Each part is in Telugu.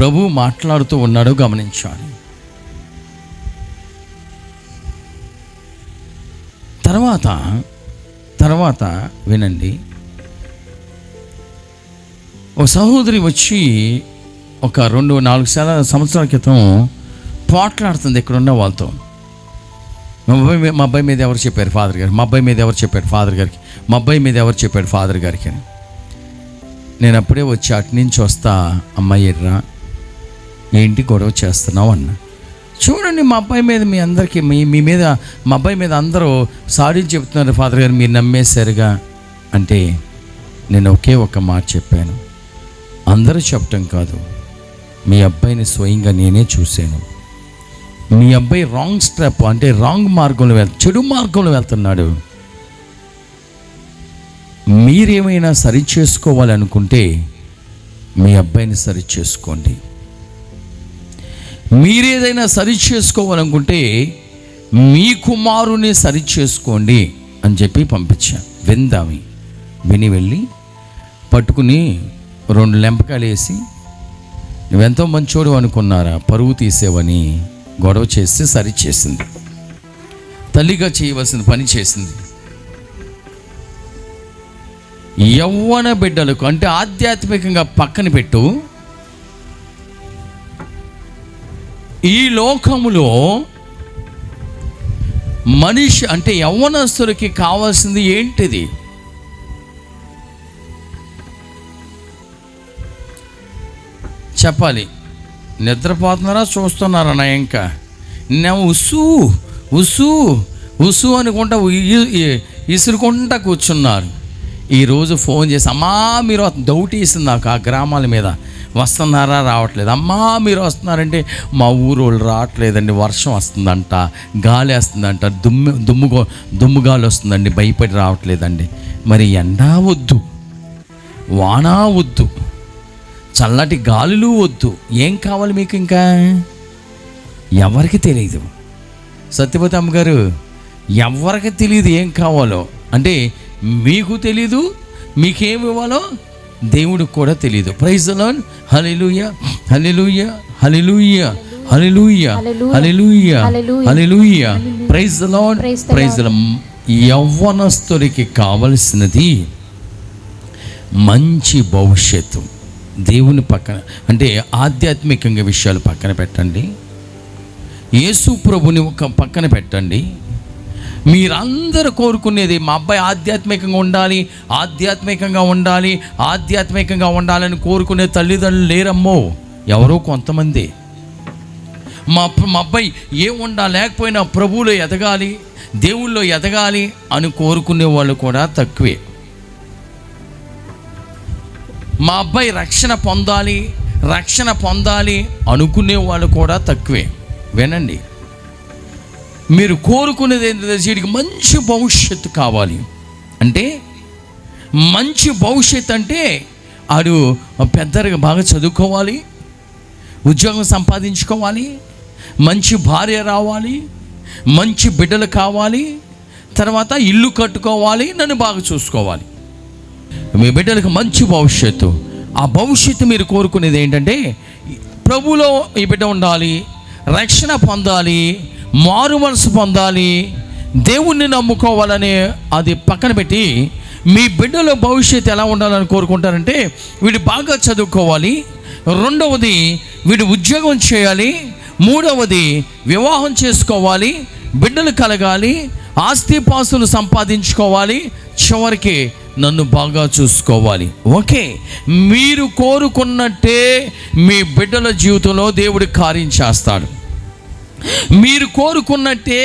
ప్రభు మాట్లాడుతూ ఉన్నాడో గమనించాలి. తర్వాత తర్వాత వినండి. ఒక సహోదరి వచ్చి ఒక రెండు నాలుగు శాల సంవత్సరాల క్రితం పోట్లాడుతుంది ఇక్కడున్న వాళ్ళతో. మా అబ్బాయి మా అబ్బాయి మీద ఎవరు చెప్పారు ఫాదర్ గారు? మా అబ్బాయి మీద ఎవరు చెప్పారు ఫాదర్ గారికి? మా అబ్బాయి మీద ఎవరు చెప్పాడు ఫాదర్ గారికి అని. నేను అప్పుడే వచ్చి అటు నుంచి వస్తా అమ్మాయి ఎర్రా. ఏంటి గొడవ చేస్తున్నావు అన్న. చూడండి మా అబ్బాయి మీద మీ అందరికీ మీ మీ మీద మా అబ్బాయి మీద అందరూ సారీ చెప్తున్నారు ఫాదర్ గారు మీరు నమ్మేశారుగా అంటే నేను ఒకే ఒక మాట చెప్పాను. అందరూ చెప్పటం కాదు మీ అబ్బాయిని స్వయంగా నేనే చూశాను. మీ అబ్బాయి రాంగ్ స్టెప్ అంటే రాంగ్ మార్గంలో వెళ్ చెడు మార్గంలో వెళ్తున్నాడు. మీరేమైనా సరి చేసుకోవాలనుకుంటే మీ అబ్బాయిని సరి చేసుకోండి. మీరేదైనా సరి చేసుకోవాలనుకుంటే మీ కుమారుని సరి చేసుకోండి అని చెప్పి పంపించాను విందామి. విని వెళ్ళి పట్టుకుని రెండు లెంపకాయలు వేసి నువ్వెంతో మంచోడు అనుకున్నారా? పరువు తీసేవని గొడవ చేసి సరి చేసింది తల్లిగా చేయవలసిన పని చేసింది. యవ్వన బిడ్డలకు అంటే ఆధ్యాత్మికంగా పక్కన పెట్టు ఈ లోకములో మనిషి అంటే యవ్వనస్తులకి కావాల్సింది ఏంటిది? చెప్పాలి. నిద్రపోతున్నారా? చూస్తున్నారా నా ఇంకా నేను ఉసు ఉసు ఉసు అనుకుంటా ఇసురుకుంటా కూర్చున్నారు. ఈరోజు ఫోన్ చేసి అమ్మా మీరు డౌట్ వేసింది నాకు ఆ గ్రామాల మీద. వస్తున్నారా? రావట్లేదు. అమ్మా మీరు వస్తున్నారంటే మా ఊరు వాళ్ళు రావట్లేదండి వర్షం వస్తుందంట గాలి వస్తుందంట దుమ్ము దుమ్ము దుమ్ము గాలి వస్తుందండి భయపడి రావట్లేదండి. మరి ఎండా వద్దు వానా వద్దు చల్లటి గాలులు వద్దు. ఏం కావాలి మీకు ఇంకా? ఎవరికి తెలియదు సత్యవతి అమ్మగారు ఎవరికి తెలియదు ఏం కావాలో? అంటే మీకు తెలీదు మీకేమి ఇవ్వాలో? దేవుడికి కూడా తెలియదు praise Lord hallelujah hallelujah hallelujah hallelujah hallelujah hallelujah praise Lord praise యవ్వనస్తుడికి కావలసినది మంచి భవిష్యత్తు. దేవుని పక్కన అంటే ఆధ్యాత్మికంగా విషయాలు పక్కన పెట్టండి. యేసు ప్రభుని ఒక పక్కన పెట్టండి. మీరందరూ కోరుకునేది మా అబ్బాయి ఆధ్యాత్మికంగా ఉండాలి ఆధ్యాత్మికంగా ఉండాలి ఆధ్యాత్మికంగా ఉండాలని కోరుకునే తల్లిదండ్రులు లేరమ్మో. ఎవరో కొంతమంది. మా మా అబ్బాయి ఏముండా లేకపోయినా ప్రభువులో ఎదగాలి దేవుళ్ళో ఎదగాలి అని కోరుకునే వాళ్ళు కూడా తక్కువే. మా అబ్బాయి రక్షణ పొందాలి రక్షణ పొందాలి అనుకునే వాళ్ళు కూడా తక్కువే. వినండి. మీరు కోరుకునేది ఏంటంటే వీడికి మంచి భవిష్యత్తు కావాలి. అంటే మంచి భవిష్యత్తు అంటే ఆడు పెద్దగా బాగా చదువుకోవాలి ఉద్యోగం సంపాదించుకోవాలి మంచి భార్య రావాలి మంచి బిడ్డలు కావాలి తర్వాత ఇల్లు కట్టుకోవాలి నన్ను బాగా చూసుకోవాలి. మీ బిడ్డలకు మంచి భవిష్యత్తు. ఆ భవిష్యత్తు మీరు కోరుకునేది ఏంటంటే ప్రభులో ఈ బిడ్డ ఉండాలి రక్షణ పొందాలి మారు మనసు పొందాలి. దేవుణ్ణి నమ్ముకోవాలని అది పక్కన పెట్టి మీ బిడ్డల భవిష్యత్తు ఎలా ఉండాలని కోరుకుంటారంటే వీడు బాగా చదువుకోవాలి. రెండవది వీడు ఉద్యోగం చేయాలి. మూడవది వివాహం చేసుకోవాలి. బిడ్డలు కలగాలి. ఆస్తిపాస్తులు సంపాదించుకోవాలి. చివరికి నన్ను బాగా చూసుకోవాలి. ఓకే. మీరు కోరుకున్నట్టే మీ బిడ్డల జీవితంలో దేవుడు కార్యం చేస్తాడు. మీరు కోరుకున్నట్టే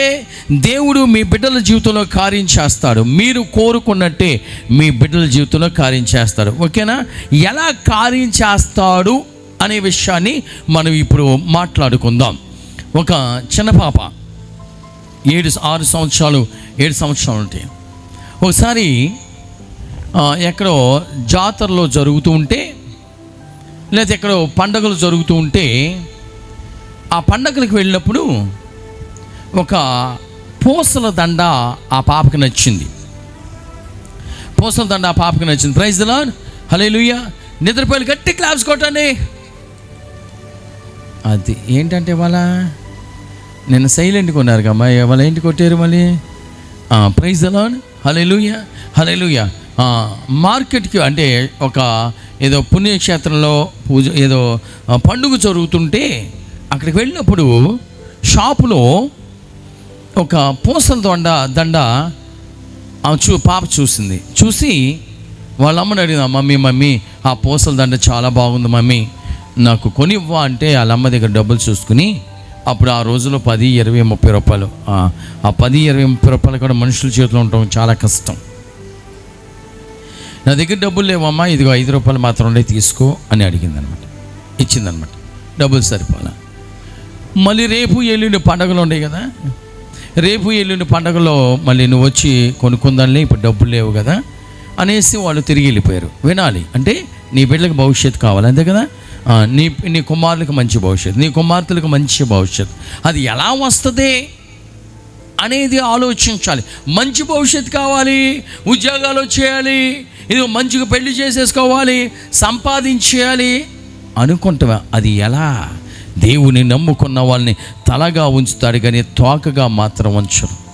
దేవుడు మీ బిడ్డల జీవితంలో కార్యం చేస్తాడు. మీరు కోరుకున్నట్టే మీ బిడ్డల జీవితంలో కార్యం చేస్తాడు. ఓకేనా? ఎలా కార్యం చేస్తాడు అనే విషయాన్ని మనం ఇప్పుడు మాట్లాడుకుందాం. ఒక చిన్న పాప ఏడు ఆరు సంవత్సరాలు ఏడు సంవత్సరాలు ఉంటాయి ఒకసారి ఎక్కడో జాతరలో జరుగుతూ ఉంటే లేదా ఎక్కడో పండగలు జరుగుతూ ఉంటే ఆ పండగలకు వెళ్ళినప్పుడు ఒక పూసల దండ ఆ పాపకి నచ్చింది. పూసల దండ ఆ పాపకి నచ్చింది. ప్రైజ్ లా హలే లూయ నిద్రపోయి గట్టి క్లాప్స్ కొట్టండి. అది ఏంటంటే వాళ్ళ నిన్న సైలెంట్ కొన్నారు కమ్మా వాళ్ళ ఏంటి కొట్టారు మళ్ళీ? ప్రైజ్ అలాన్ హలే లూయ మార్కెట్కి అంటే ఒక ఏదో పుణ్యక్షేత్రంలో పూజ ఏదో పండుగ జరుగుతుంటే అక్కడికి వెళ్ళినప్పుడు షాపులో ఒక పూసల దొండ దండ ఆమె చూ పాప చూసింది. చూసి వాళ్ళ అమ్మని అడిగింది మమ్మీ మమ్మీ ఆ పూసల దండ చాలా బాగుంది మమ్మీ. నాకు కొనివ్వా అంటే వాళ్ళ అమ్మ దగ్గర డబ్బులు చూసుకుని అప్పుడు ఆ రోజులో పది ఇరవై ముప్పై రూపాయలు. ఆ, పది ఇరవై ముప్పై రూపాయలు కూడా మనుషుల చేతిలో ఉండటం చాలా కష్టం. నా దగ్గర డబ్బులు లేవమ్మా ఇదిగో ఐదు రూపాయలు మాత్రం ఉండే తీసుకో అని అడిగింది అనమాట ఇచ్చిందనమాట. డబ్బులు సరిపోలే. మళ్ళీ రేపు ఎల్లుండి పండగలు ఉన్నాయి కదా. రేపు ఎల్లుండి పండగలో మళ్ళీ నువ్వు వచ్చి కొనుక్కుందాన్ని ఇప్పుడు డబ్బులు లేవు కదా అనేసి వాళ్ళు తిరిగి వెళ్ళిపోయారు. వినాలి. అంటే నీ బిడ్డలకు భవిష్యత్తు కావాలి అంతే కదా? నీ నీ కుమారులకు మంచి భవిష్యత్తు నీ కుమార్తెలకు మంచి భవిష్యత్తు. అది ఎలా వస్తుంది అనేది ఆలోచించాలి. మంచి భవిష్యత్తు కావాలి ఉద్యోగాలు చేయాలి ఇది మంచిగా పెళ్ళి చేసేసుకోవాలి సంపాదించేయాలి అనుకుంటావా అది ఎలా? దేవుని నమ్ముకున్న వాళ్ళని తలగా ఉంచుతాడు కానీ తోకగా మాత్రం ఉంచరు.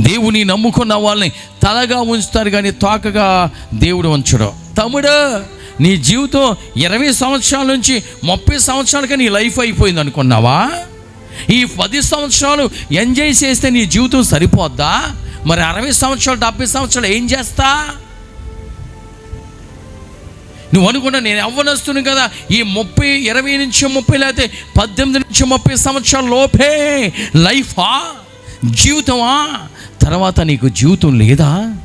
దేవుని నమ్ముకున్న వాళ్ళని తలగా ఉంచుతాడు కానీ తోకగా దేవుడు ఉంచడు. తమ్ముడు నీ జీవితం ఇరవై సంవత్సరాల నుంచి ముప్పై సంవత్సరాలకి నీ లైఫ్ అయిపోయింది అనుకున్నావా? ఈ పది సంవత్సరాలు ఎంజాయ్ చేస్తే నీ జీవితం సరిపోద్దా? మరి అరవై సంవత్సరాలు డెబ్బై సంవత్సరాలు ఏం చేస్తా? నువ్వు అనుకున్నా నేను అవ్వనొస్తున్నాను కదా. ఈ ముప్పై ఇరవై నుంచి ముప్పై లేకపోతే పద్దెనిమిది నుంచి ముప్పై సంవత్సరాల లోపే లైఫా? జీవితమా? తర్వాత నీకు జీవితం లేదా?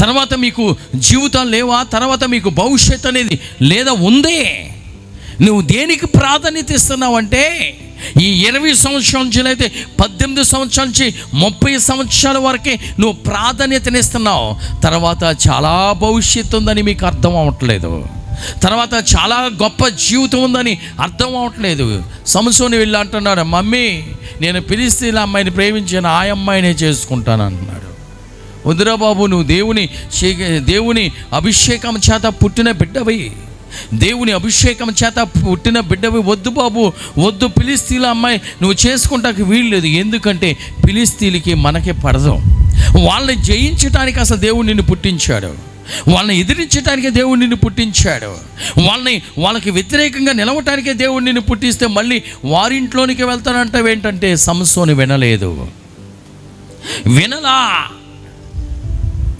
తర్వాత మీకు జీవితం లేవా? తర్వాత మీకు భవిష్యత్ అనేది లేదా? ఉందే. నువ్వు దేనికి ప్రాధాన్యత ఇస్తున్నావు అంటే ఈ ఇరవై సంవత్సరాల నుంచి అయితే పద్దెనిమిది సంవత్సరాల నుంచి ముప్పై సంవత్సరాల వరకే నువ్వు ప్రాధాన్యతనిస్తున్నావు తర్వాత చాలా భవిష్యత్తు ఉందని మీకు అర్థం అవ్వట్లేదు. తర్వాత చాలా గొప్ప జీవితం ఉందని అర్థం అవ్వట్లేదు. సంసోని వెళ్ళి అంటున్నాడు మమ్మీ నేను పిలిస్తే అమ్మాయిని ప్రేమించాను ఆ అమ్మాయినే చేసుకుంటాను అంటున్నాడు వద్దురా బాబు నువ్వు దేవుని దేవుని అభిషేకం చేత పుట్టిన బిడ్డవి దేవుని అభిషేకం చేత పుట్టిన బిడ్డవి వద్దు బాబు వద్దు పిలిస్తీల అమ్మాయి నువ్వు చేసుకుంటానికి వీల్లేదు ఎందుకంటే పిలిస్తీలకి మనకే పడదు. వాళ్ళని జయించడానికి అసలు దేవుడు నిన్ను పుట్టించాడు. వాళ్ళని ఎదిరించడానికే దేవుడు నిన్ను పుట్టించాడు. వాళ్ళని వాళ్ళకి వ్యతిరేకంగా నిలవటానికే దేవుడు నిన్ను పుట్టిస్తే మళ్ళీ వారింట్లోనికి వెళ్తానంటావు ఏంటంటే సంసోని వినలేదు. వినలా.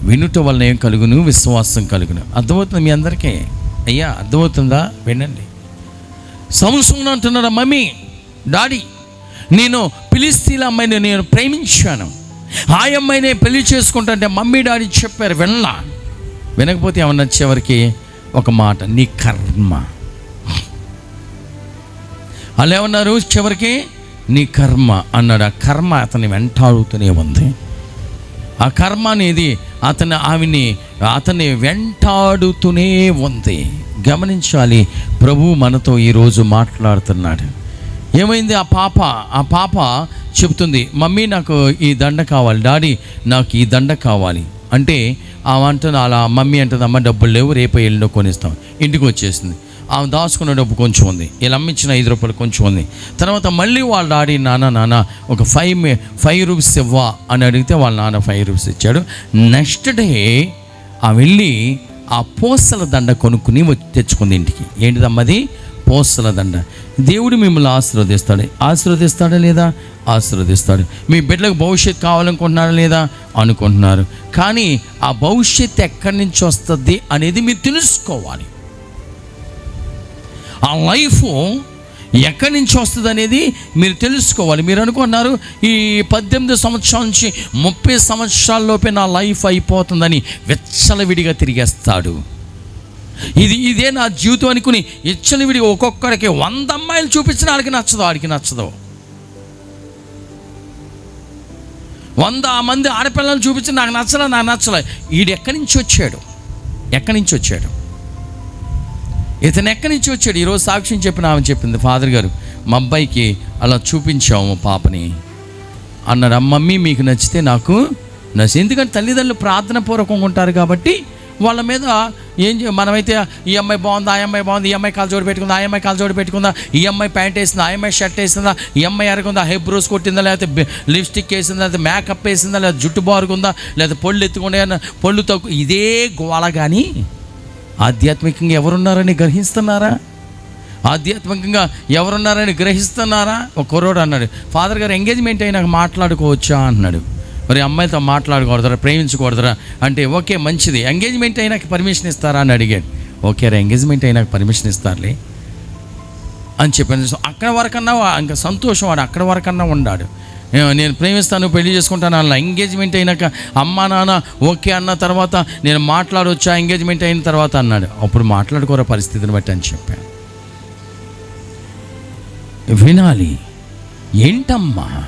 వినుట వలన ఏం కలుగును? విశ్వాసం కలుగును. అర్థమవుతుంది మీ అందరికీ? అయ్యా అర్థమవుతుందా? వినండి. సంవత్సరం అంటున్నాడు మమ్మీ డాడీ నేను పిలిస్తీల అమ్మాయిని నేను ప్రేమించాను. ఆ అమ్మాయిని పెళ్ళి చేసుకుంటాంటే మమ్మీ డాడీ చెప్పారు వినలా? వినకపోతే ఏమన్నా చివరికి ఒక మాట నీ కర్మ. వాళ్ళు ఏమన్నారు చివరికి? నీ కర్మ అన్నాడు. ఆ కర్మ అతని వెంటాడుతూనే ఉంది. ఆ కర్మ అనేది అతని ఆమెని అతన్ని వెంటాడుతూనే ఉంది. గమనించాలి ప్రభు మనతో ఈరోజు మాట్లాడుతున్నాడు. ఏమైంది? ఆ పాప ఆ పాప చెప్తుంది మమ్మీ నాకు ఈ దండ కావాలి. డాడీ నాకు ఈ దండ కావాలి. అంటే ఆమె అంటుంది అలా మమ్మీ అంటుంది అమ్మ డబ్బులు లేవు రేపు ఎల్లుండో కొనిస్తాం. ఇంటికి వచ్చేసింది. ఆమె దాచుకున్న డబ్బు కొంచెం ఉంది. వీళ్ళు అమ్మించిన ఐదు రూపాయలు కొంచెం ఉంది. తర్వాత మళ్ళీ వాళ్ళ డాడీ నాన్న నాన్న ఒక ఫైవ్ ఫైవ్ రూపీస్ ఇవ్వా అని అడిగితే వాళ్ళ నాన్న ఫైవ్ రూపీస్ ఇచ్చాడు. నెక్స్ట్ డే ఆ వెళ్ళి ఆ పోస్తల దండ కొనుక్కుని వచ్చి తెచ్చుకుంది ఇంటికి. ఏంటిదమ్మది పోస్తల దండ. దేవుడు మిమ్మల్ని ఆశీర్వదిస్తాడు. ఆశీర్వదిస్తాడా లేదా? ఆశీర్వదిస్తాడు. మీ బిడ్డలకు భవిష్యత్తు కావాలనుకుంటున్నారా లేదా? అనుకుంటున్నారు. కానీ ఆ భవిష్యత్తు ఎక్కడి నుంచి వస్తుంది అనేది మీరు తెలుసుకోవాలి. ఆ లైఫ్ ఎక్కడి నుంచి వస్తుంది అనేది మీరు తెలుసుకోవాలి. మీరు అనుకున్నారు ఈ పద్దెనిమిది సంవత్సరాల నుంచి ముప్పై సంవత్సరాల్లోపే నా లైఫ్ అయిపోతుందని విచ్చలవిడిగా తిరిగేస్తాడు. ఇది ఇదే నా జీవితం అనుకుని విచ్చలవిడిగా ఒక్కొక్కడికి వంద అమ్మాయిలు చూపించిన ఆడికి నచ్చదు ఆడికి నచ్చదు. వంద మంది ఆడపిల్లలు చూపించి నాకు నచ్చలే నాకు నచ్చలే. ఈడు ఎక్కడి నుంచి వచ్చాడు? ఎక్కడి నుంచి వచ్చాడు? ఇతను ఎక్కడి నుంచి వచ్చాడు? ఈరోజు సాక్ష్యం చెప్పిన ఆమె చెప్పింది ఫాదర్ గారు మా అబ్బాయికి అలా చూపించాము పాపని. అన్నారు మమ్మీ మీకు నచ్చితే నాకు నచ్చి ఎందుకంటే తల్లిదండ్రులు ప్రార్థన పూర్వకంగా ఉంటారు కాబట్టి వాళ్ళ మీద ఏం మనమైతే ఈ అమ్మాయి బాగుందా ఆ అమ్మాయి బాగుంది ఈ అమ్మాయి కాలు జోడి పెట్టుకుందా ఆ అమ్మాయి కాలు జోడి పెట్టుకుందా ఈ అమ్మాయి ప్యాంట్ వేసిందా ఆ అమ్మాయి షర్ట్ వేసిందా ఈ అమ్మాయి ఎరగుందా హెబ్రోస్ కొట్టిందా లేకపోతే లిప్స్టిక్ వేసిందా లేకపోతే మేకప్ వేసిందా లేదా జుట్టు బారుకుందా లేదా పళ్ళు ఎత్తుకుండా పళ్ళు తక్కువ ఇదే గోళ కానీ ఆధ్యాత్మికంగా ఎవరున్నారని గ్రహిస్తున్నారా? ఆధ్యాత్మికంగా ఎవరున్నారని గ్రహిస్తున్నారా? ఒక కుర్రోడు అన్నాడు ఫాదర్ గారు ఎంగేజ్మెంట్ అయినాక మాట్లాడుకోవచ్చా? అన్నాడు. మరి అమ్మాయితో మాట్లాడకూడదరా ప్రేమించకూడదరా? అంటే ఓకే మంచిది. ఎంగేజ్మెంట్ అయినాక పర్మిషన్ ఇస్తారా? అని అడిగాడు. ఓకే రా ఎంగేజ్మెంట్ అయినాక పర్మిషన్ ఇస్తారులే. అని చెప్పాను. అక్కడ వరకన్నా ఇంకా సంతోషం వాడు అక్కడ వరకన్నా ఉండాడు. నేను ప్రేమిస్తాను పెళ్ళి చేసుకుంటాను అలా ఎంగేజ్మెంట్ అయినాక అమ్మా నాన్న ఓకే అన్న తర్వాత నేను మాట్లాడొచ్చా ఎంగేజ్మెంట్ అయిన తర్వాత అన్నాడు. అప్పుడు మాట్లాడుకోరా పరిస్థితిని బట్టి అని చెప్పాను. వినాలి. ఏంటమ్మా?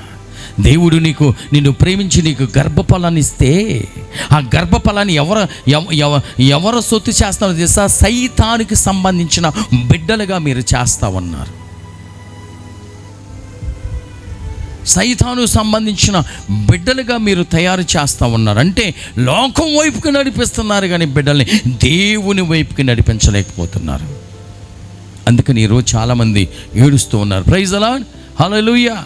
దేవుడు నీకు నిన్ను ప్రేమించి నీకు గర్భఫలాన్ని ఇస్తే ఆ గర్భఫలాన్ని ఎవరు ఎవ- ఎవ- ఎవరు సొత్తు చేస్తారో తెలుసా? సైతానికి సంబంధించిన బిడ్డలుగా మీరు చేస్తా ఉన్నారు. సైతాను సంబంధించిన బిడ్డలుగా మీరు తయారు చేస్తూ ఉన్నారు. అంటే లోకం వైపుకి నడిపిస్తున్నారు కానీ బిడ్డల్ని దేవుని వైపుకి నడిపించలేకపోతున్నారు. అందుకని ఈరోజు చాలామంది ఏడుస్తూ ఉన్నారు. ప్రైజ్ అలా హల్లెలూయా.